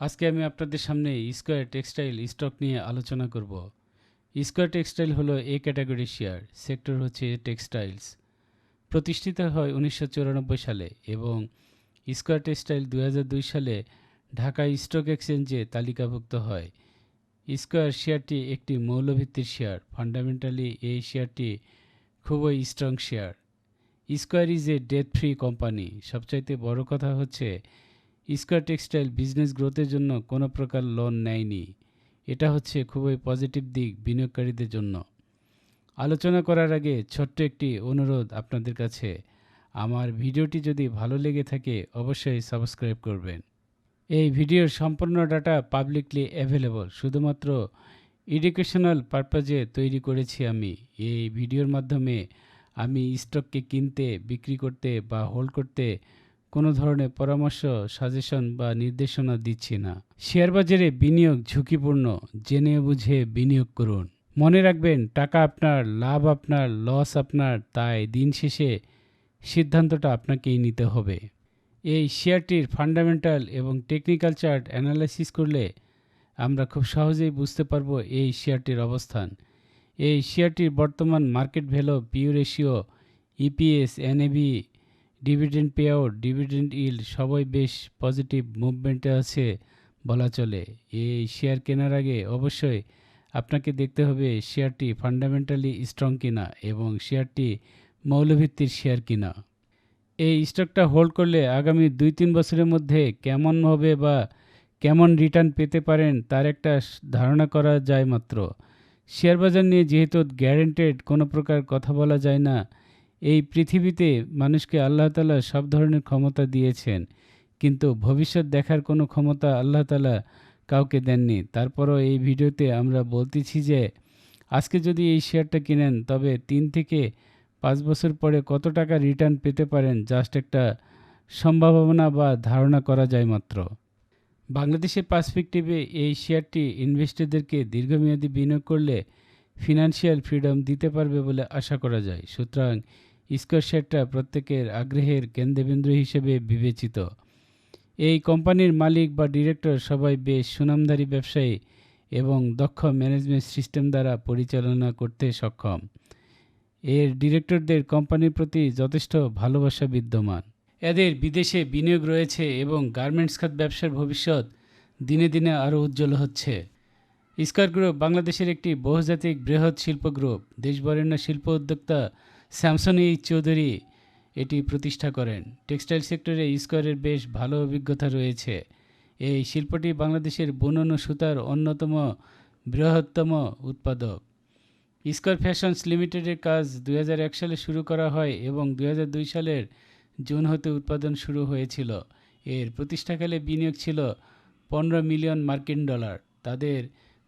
আজকে আমি আপনাদের সামনে স্কোয়ার টেক্সটাইল স্টক নিয়ে আলোচনা করব। স্কোয়ার টেক্সটাইল হলো এ ক্যাটাগরি শেয়ার, সেক্টর হচ্ছে টেক্সটাইলস প্রতিষ্ঠিত হয় উনিশশো চুরানব্বই সালে এবং স্কোয়ার টেক্সটাইল দুই হাজার দুই সালে ঢাকা স্টক এক্সচেঞ্জে তালিকাভুক্ত হয়। স্কোয়ার শেয়ারটি একটি মৌলভিত্তির শেয়ার ফান্ডামেন্টালি এই শেয়ারটি খুবই strong share. Square is a debt free company সবচাইতে বড় কথা হচ্ছে স্কোয়ার টেক্সটাইল বিজনেস গ্রোথের জন্য কোনো প্রকার লোন নেয়নি। এটা হচ্ছে খুবই পজিটিভ দিক বিনিয়োগকারীদের জন্য। আলোচনা করার আগে ছোট্ট একটি অনুরোধ আপনাদের কাছে। আমার ভিডিওটি যদি ভালো লেগে থাকে অবশ্যই সাবস্ক্রাইব করবেন। এই ভিডিওর সম্পূর্ণ ডাটা পাবলিকলি অ্যাভেলেবল। শুধুমাত্র এডুকেশনাল পারপাজে তৈরি করেছি আমি। এই ভিডিওর মাধ্যমে আমি স্টককে কিনতে, বিক্রি করতে বা হোল্ড করতে কোনো ধরনের পরামর্শ সাজেশন বা নির্দেশনা দিচ্ছি না। শেয়ার বাজারে বিনিয়োগ ঝুঁকিপূর্ণ, জেনে বুঝে বিনিয়োগ করুন। মনে রাখবেন, টাকা আপনার, লাভ আপনার লস আপনার, তাই দিন শেষে সিদ্ধান্তটা আপনাকেই নিতে হবে। এই শেয়ারটির ফান্ডামেন্টাল এবং টেকনিক্যাল চার্ট অ্যানালাইসিস করলে আমরা খুব সহজেই বুঝতে পারব এই শেয়ারটির অবস্থান। এই শেয়ারটির বর্তমান market value PE ratio EPS NAV dividend pay out dividend yield সবই বেশ পজিটিভ মুভমেন্টে আছে বলা চলে। এই শেয়ার কেনার আগে অবশ্যই আপনাকে দেখতে হবে শেয়ারটি ফান্ডামেন্টালি স্ট্রং কিনা এবং শেয়ারটি মৌলভিত্তির শেয়ার কিনা। এই স্টকটা হোল্ড করলে আগামী দুই তিন বছরের মধ্যে কেমন হবে বা কেমন রিটার্ন পেতে পারেন তার একটা ধারণা করা যায় মাত্র। শেয়ার বাজার নিয়ে যেহেতু গ্যারেন্টেড কোনো প্রকার কথা বলা যায় না এই পৃথিবীতে মানুষকে আল্লাহ তালা সব ধরনের ক্ষমতা দিয়েছেন, কিন্তু ভবিষ্যৎ দেখার কোনো ক্ষমতা আল্লাহ তালা কাউকে দেননি। তারপরও এই ভিডিওতে আমরা বলতেছি যে, আজকে যদি এই শেয়ারটা কিনেন, তবে তিন থেকে পাঁচ বছর পরে কত টাকা রিটার্ন পেতে পারেন, জাস্ট একটা সম্ভাবনা বা ধারণা করা যায় মাত্র। বাংলাদেশের পার্সপেক্টিভে এই শেয়ারটি ইনভেস্টরদেরকে দীর্ঘমেয়াদী বিনিয়োগ করলে ফিনান্সিয়াল ফ্রিডম দিতে পারবে বলে আশা করা যায়। সুতরাং স্কোয়ার শেয়ারটা প্রত্যেকের আগ্রহের কেন্দ্রবিন্দু হিসেবে বিবেচিত। এই কোম্পানির মালিক বা ডিরেক্টর সবাই বেশ সুনামধারী ব্যবসায়ী এবং দক্ষ ম্যানেজমেন্ট সিস্টেম দ্বারা পরিচালনা করতে সক্ষম। এর ডিরেক্টরদের কোম্পানির প্রতি যথেষ্ট ভালোবাসা বিদ্যমান। এদের বিদেশে বিনিয়োগ রয়েছে এবং গার্মেন্টস খাত ব্যবসার ভবিষ্যৎ দিনে দিনে আরও উজ্জ্বল হচ্ছে। স্কয়ার গ্রুপ বাংলাদেশের একটি বহুজাতিক বৃহৎ শিল্প গ্রুপ দেশবরেণ্য শিল্প উদ্যোক্তা স্যামসন এই চৌধুরী এটি প্রতিষ্ঠা করেন। টেক্সটাইল সেক্টরে স্কয়ারের বেশ ভালো অভিজ্ঞতা রয়েছে। এই শিল্পটি বাংলাদেশের বুনন সুতার অন্যতম বৃহত্তম উৎপাদক। স্কয়ার ফ্যাশনস লিমিটেডের কাজ দু হাজার এক সালে শুরু করা হয় এবং দু হাজার দুই সালের জুন হতে উৎপাদন শুরু হয়েছিল। এর প্রতিষ্ঠাকালে বিনিয়োগ ছিল পনেরো মিলিয়ন মার্কিন ডলার। তাদের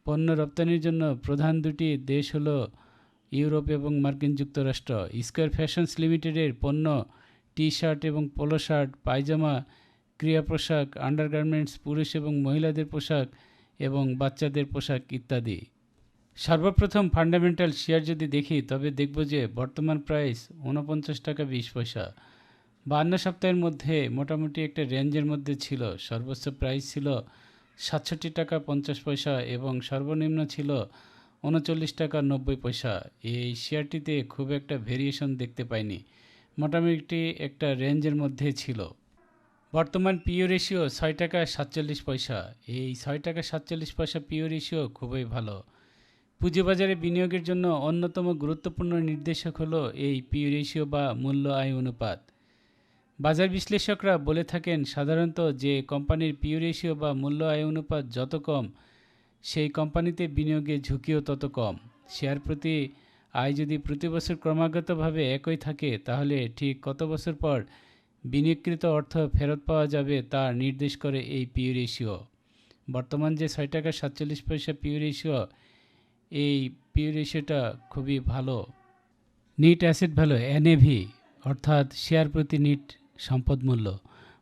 পণ্য রপ্তানির জন্য প্রধান দুটি দেশ হলো ইউরোপ এবং মার্কিন যুক্তরাষ্ট্র। স্কোয়ার ফ্যাশনস লিমিটেডের পণ্য টি শার্ট এবং পোলো শার্ট, পায়জামা, ক্রিয়া পোশাক, আন্ডারগার্মেন্টস, পুরুষ এবং মহিলাদের পোশাক এবং বাচ্চাদের পোশাক ইত্যাদি। সর্বপ্রথম ফান্ডামেন্টাল শেয়ার যদি দেখি, তবে দেখব যে বর্তমান প্রাইস উনপঞ্চাশ টাকা বিশ পয়সা। বান্ন সপ্তাহের মধ্যে মোটামুটি একটা রেঞ্জের মধ্যে ছিল। সর্বোচ্চ প্রাইস ছিল সাতষট্টি টাকা পঞ্চাশ পয়সা এবং সর্বনিম্ন ছিল উনচল্লিশ টাকা নব্বই পয়সা। এই শেয়ারটিতে খুব একটা ভেরিয়েশন দেখতে পাইনি। মোটামুটি একটা রেঞ্জের মধ্যে ছিল। বর্তমান পিও রেশিও ছয় টাকা সাতচল্লিশ পয়সা। এই ছয় টাকা সাতচল্লিশ পয়সা পিও রেশিও খুবই ভালো। পুঁজিবাজারে বিনিয়োগের জন্য অন্যতম গুরুত্বপূর্ণ নির্দেশক হলো এই পিও রেশিও বা মূল্য আয় অনুপাত। বাজার বিশ্লেষকরা বলে থাকেন, সাধারণত যে কোম্পানির পিও রেশিও বা মূল্য আয় অনুপাত যত কম সেই কোম্পানিতে বিনিয়োগের ঝুঁকিও তত কম। শেয়ার প্রতি আয় যদি প্রতি বছর ক্রমাগতভাবে একই থাকে, তাহলে ঠিক কত বছর পর বিনিয়োগকৃত অর্থ ফেরত পাওয়া যাবে তা নির্দেশ করে এই পিও রেশিও। বর্তমান যে ছয় টাকা সাতচল্লিশ পয়সা পিও রেশিও, এই পিও রেশিওটা খুবই ভালো। নিট অ্যাসেট ভ্যালু, এনএভি, অর্থাৎ শেয়ার প্রতি নিট সম্পদ মূল্য।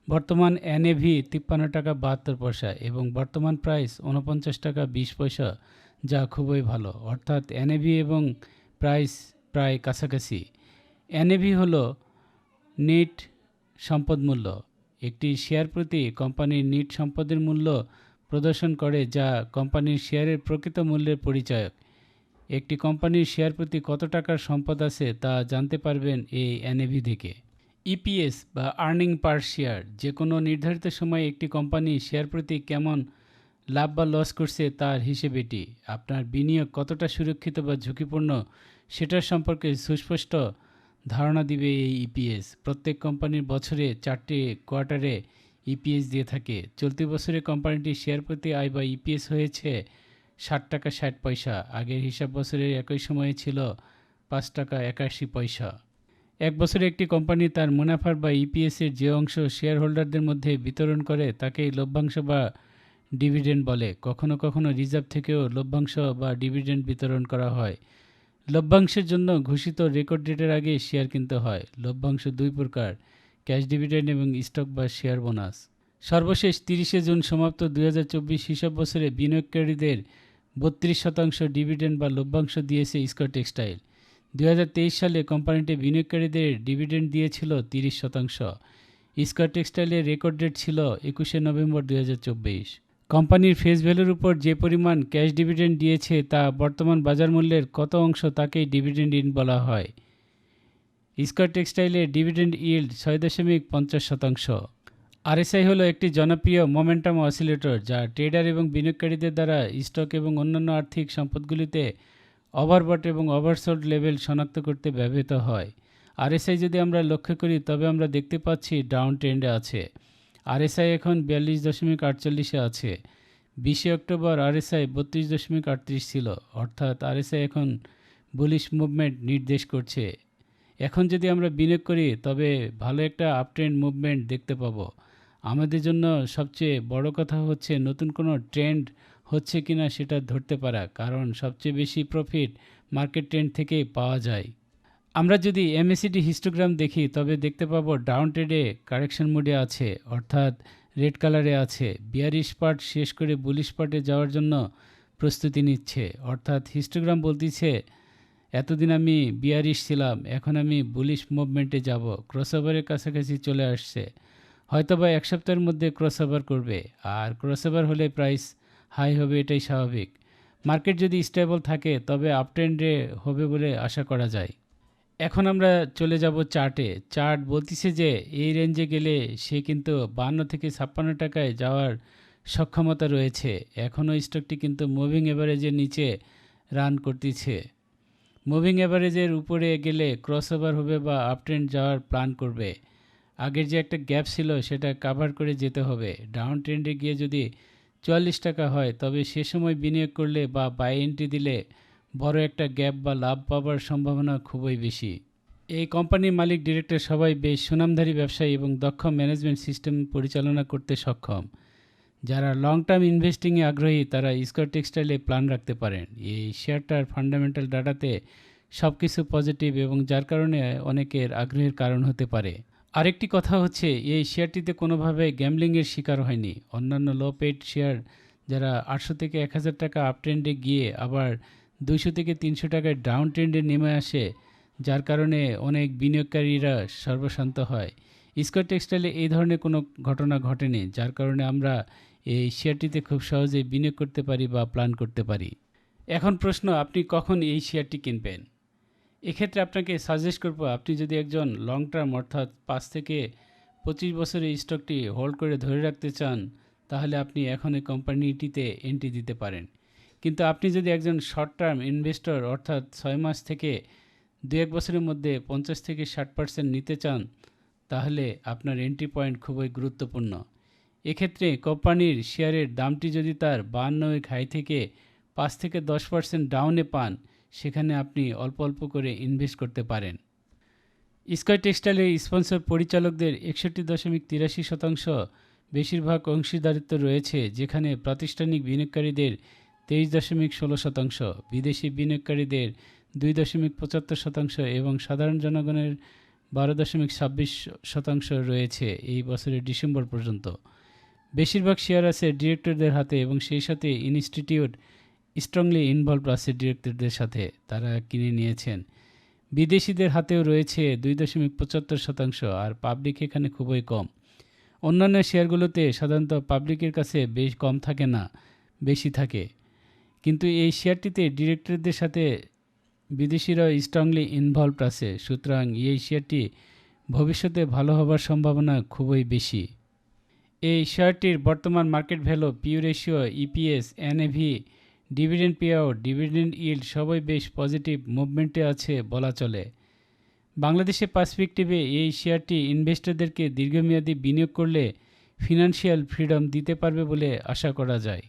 বর্তমান এনএভি তিপ্পান্ন টাকা বাহাত্তর পয়সা এবং বর্তমান প্রাইস উনপঞ্চাশ টাকা বিশ পয়সা, যা খুবই ভালো। অর্থাৎ এনএভি এবং প্রাইস প্রায় কাছাকাছি। এনএভি হল নিট সম্পদ মূল্য। একটি শেয়ার প্রতি কোম্পানির নিট সম্পদের মূল্য প্রদর্শন করে, যা কোম্পানির শেয়ারের প্রকৃত মূল্যের পরিচায়ক। একটি কোম্পানির শেয়ার প্রতি কত টাকার সম্পদ আছে তা জানতে পারবেন এই এনএভি থেকে। ইপিএস বা আর্নিং পার শেয়ার যে কোনো নির্ধারিত সময়ে একটি কোম্পানি শেয়ার প্রতি কেমন লাভ বা লস করছে তার হিসেব এটি আপনার বিনিয়োগ কতটা সুরক্ষিত বা ঝুঁকিপূর্ণ সেটার সম্পর্কে সুস্পষ্ট ধারণা দিবে এই ইপিএস প্রত্যেক কোম্পানির বছরে চারটি কোয়ার্টারে ইপিএস দিয়ে থাকে। চলতি বছরে কোম্পানিটির শেয়ার প্রতি আয় বা ইপিএস হয়েছে ষাট টাকা ষাট পয়সা। আগের হিসাব বছরের একই সময়ে ছিল পাঁচ টাকা একাশি পয়সা। এক বছরে একটি কোম্পানি তার মুনাফার বা ইপিএসের যে অংশ শেয়ার হোল্ডারদের মধ্যে বিতরণ করে, তাকেই লভ্যাংশ বা ডিভিডেন্ড বলে। কখনো কখনো রিজার্ভ থেকেও লভ্যাংশ বা ডিভিডেন্ড বিতরণ করা হয়। লভ্যাংশের জন্য ঘোষিত রেকর্ড ডেটের আগে শেয়ার কিনতে হয়। লভ্যাংশ দুই প্রকার, ক্যাশ ডিভিডেন্ড এবং স্টক বা শেয়ার বোনাস। সর্বশেষ তিরিশে জুন সমাপ্ত দুই হাজার চব্বিশ হিসাব বছরে বিনিয়োগকারীদের বত্রিশ শতাংশ ডিভিডেন্ড বা লভ্যাংশ দিয়েছে ইস্কো টেক্সটাইল। দুই হাজার তেইশ সালে কোম্পানিটি বিনিয়োগকারীদের ডিভিডেন্ড দিয়েছিল তিরিশ শতাংশ। ইস্কো টেক্সটাইলের রেকর্ড ডেট ছিল একুশে নভেম্বর দুই কোম্পানির ফেস ভ্যালুর উপর যে পরিমাণ ক্যাশ ডিভিডেন্ড দিয়েছে তা বর্তমান বাজার মূল্যের কত অংশ তাকেই ডিভিডেন্ড ইন বলা হয়। ইস্কো টেক্সটাইলের ডিভিডেন্ড ইল্ড ছয় দশমিক পঞ্চাশ শতাংশ। আরএসআই হলো একটি জনপ্রিয় মোমেন্টাম অসিলেটর যা ট্রেডার এবং বিনিয়োগকারীদের দ্বারা স্টক এবং অন্যান্য আর্থিক সম্পদগুলিতে ওভারবট এবং ওভারসোল্ড লেভেল শনাক্ত করতে ব্যবহৃত হয়। আরএসআই যদি আমরা লক্ষ্য করি, তবে আমরা দেখতে পাচ্ছি ডাউন ট্রেন্ডে আছে। আরএসআই এখন বিয়াল্লিশ দশমিক আটচল্লিশে আছে। বিশে অক্টোবর আরএসআই বত্রিশ দশমিক আটত্রিশ ছিল। অর্থাৎ আরএসআই এখন বুলিশ মুভমেন্ট নির্দেশ করছে। এখন যদি আমরা বিনিয়োগ করি, তবে ভালো একটা আপট্রেন্ড মুভমেন্ট দেখতে পাবো। আমাদের জন্য সবচেয়ে বড় কথা হচ্ছে নতুন কোনো ট্রেন্ড হচ্ছে কিনা সেটা ধরতে পারা, কারণ সবচেয়ে বেশি প্রফিট মার্কেট ট্রেন্ড থেকেই পাওয়া যায়। আমরা যদি এমএসিডি হিস্টোগ্রাম দেখি, তবে দেখতে পাবো ডাউন ট্রেডে কারেকশন মোডে আছে, অর্থাৎ রেড কালারে আছে। বিয়ারিশ পার্ট শেষ করে বুলিশ পার্টে যাওয়ার জন্য প্রস্তুতি নিচ্ছে। অর্থাৎ হিস্টোগ্রাম বলতেছে, এতদিন আমি বিয়ারিশ ছিলাম, এখন আমি বুলিশ মুভমেন্টে যাব। ক্রসওভারের কাছাকাছি চলে আসছে। হয়তোবা এক সপ্তাহের মধ্যে ক্রসওভার করবে। আর ক্রসওভার হলে প্রাইস হাই হবে এটাই স্বাভাবিক। মার্কেট যদি স্টেবল থাকে, তবে আপট্রেন্ডে হবে বলে আশা করা যায়। এখন আমরা চলে যাব চার্টে। চার্ট বলতেছে যে, এই রেঞ্জে গেলে সে কিন্তু বান্ন থেকে ছাপ্পান্ন টাকায় যাওয়ার সক্ষমতা রয়েছে। এখনও স্টকটি কিন্তু মুভিং এভারেজের নিচে রান করতেছে। মুভিং এভারেজের উপরে গেলে ক্রসওভার হবে বা আপট্রেন্ড যাওয়ার প্ল্যান করবে। আগের যে একটা গ্যাপ ছিল, সেটা কাভার করে যেতে হবে। ডাউন ট্রেন্ডে গিয়ে যদি চুয়াল্লিশ টাকা হয়, তবে সে সময় বিনিয়োগ করলে বা বাই এন্ট্রি দিলে বড় একটা গ্যাপ বা লাভ পাওয়ার সম্ভাবনা খুবই বেশি। এই কোম্পানির মালিক ডিরেক্টর সবাই বেশ সুনামধারী ব্যবসায়ী এবং দক্ষ ম্যানেজমেন্ট সিস্টেম পরিচালনা করতে সক্ষম। যারা লং টার্ম ইনভেস্টিংয়ে আগ্রহী, তারা ইস্কর টেক্সটাইলে প্ল্যান রাখতে পারেন। এই শেয়ারটার ফান্ডামেন্টাল ডাটাতে সব কিছু পজিটিভ এবং যার কারণে অনেকের আগ্রহের কারণ হতে পারে। আরেকটি কথা হচ্ছে, এই শেয়ারটিতে কোনোভাবে গ্যামলিংয়ের শিকার হয়নি। অন্যান্য লো পেড শেয়ার যারা আটশো থেকে এক হাজার টাকা আপ ট্রেন্ডে গিয়ে আবার দুইশো থেকে তিনশো টাকায় ডাউন ট্রেন্ডে নেমে আসে, যার কারণে অনেক বিনিয়োগকারীরা সর্বশান্ত হয়। ইস্কো টেক্সটাইলে এই ধরনের কোনো ঘটনা ঘটেনি, যার কারণে আমরা এই শেয়ারটিতে খুব সহজেই বিনিয়োগ করতে পারি বা প্ল্যান করতে পারি। এখন প্রশ্ন, আপনি কখন এই শেয়ারটি কিনবেন? এক্ষেত্রে আপনাকে সাজেস্ট করব, আপনি যদি একজন লং টার্ম অর্থাৎ পাঁচ থেকে পঁচিশ বছরের স্টকটি হোল্ড করে ধরে রাখতে চান, তাহলে আপনি এখন এই কোম্পানিটিতে এন্ট্রি দিতে পারেন। কিন্তু আপনি যদি একজন শর্ট টার্ম ইনভেস্টর অর্থাৎ ছয় মাস থেকে দু এক বছরের মধ্যে পঞ্চাশ থেকে ষাট পার্সেন্ট নিতে চান, তাহলে আপনার এন্ট্রি পয়েন্ট খুবই গুরুত্বপূর্ণ। এক্ষেত্রে কোম্পানির শেয়ারের দামটি যদি তার বাহান্নই হাই থেকে পাঁচ থেকে দশ পার্সেন্ট ডাউনে পান সেখানে আপনি অল্প অল্প করে ইনভেস্ট করতে পারেন। স্কয় টেক্সটাইলের স্পন্সর পরিচালকদের একষট্টি দশমিক তিরাশি শতাংশ বেশিরভাগ অংশীদারিত্ব রয়েছে, যেখানে প্রাতিষ্ঠানিক বিনিয়োগকারীদের তেইশ দশমিক ষোলো শতাংশ, বিদেশি বিনিয়োগকারীদের দুই দশমিক পঁচাত্তর শতাংশ এবং সাধারণ জনগণের বারো দশমিক ছাব্বিশ শতাংশ রয়েছে এই বছরের ডিসেম্বর পর্যন্ত। বেশিরভাগ শেয়ার আছে ডিরেক্টরদের হাতে এবং সেই সাথে ইনস্টিটিউট স্ট্রংলি ইনভলভ আছে ডিরেক্টরদের সাথে তারা কিনে নিয়েছেন। বিদেশিদের হাতেও রয়েছে দুই দশমিক পঁচাত্তর শতাংশ আর পাবলিক এখানে খুবই কম। অন্যান্য শেয়ারগুলোতে সাধারণত পাবলিকের কাছে বেশ কম থাকে না, বেশি থাকে। কিন্তু এই শেয়ারটিতে ডিরেক্টরদের সাথে বিদেশিরা স্ট্রংলি ইনভলভ আছে, সুতরাং এই শেয়ারটি ভবিষ্যতে ভালো হবার সম্ভাবনা খুবই বেশি। এই শেয়ারটির বর্তমান market value PE ratio EPS NAV dividend pay out dividend yield সবই বেশ পজিটিভ মুভমেন্টে আছে বলা চলে। বাংলাদেশে পার্সপেক্টিভে এই শেয়ারটি ইনভেস্টরদেরকে দীর্ঘমেয়াদী বিনিয়োগ করলে ফিনান্সিয়াল ফ্রিডম দিতে পারবে বলে আশা করা যায়।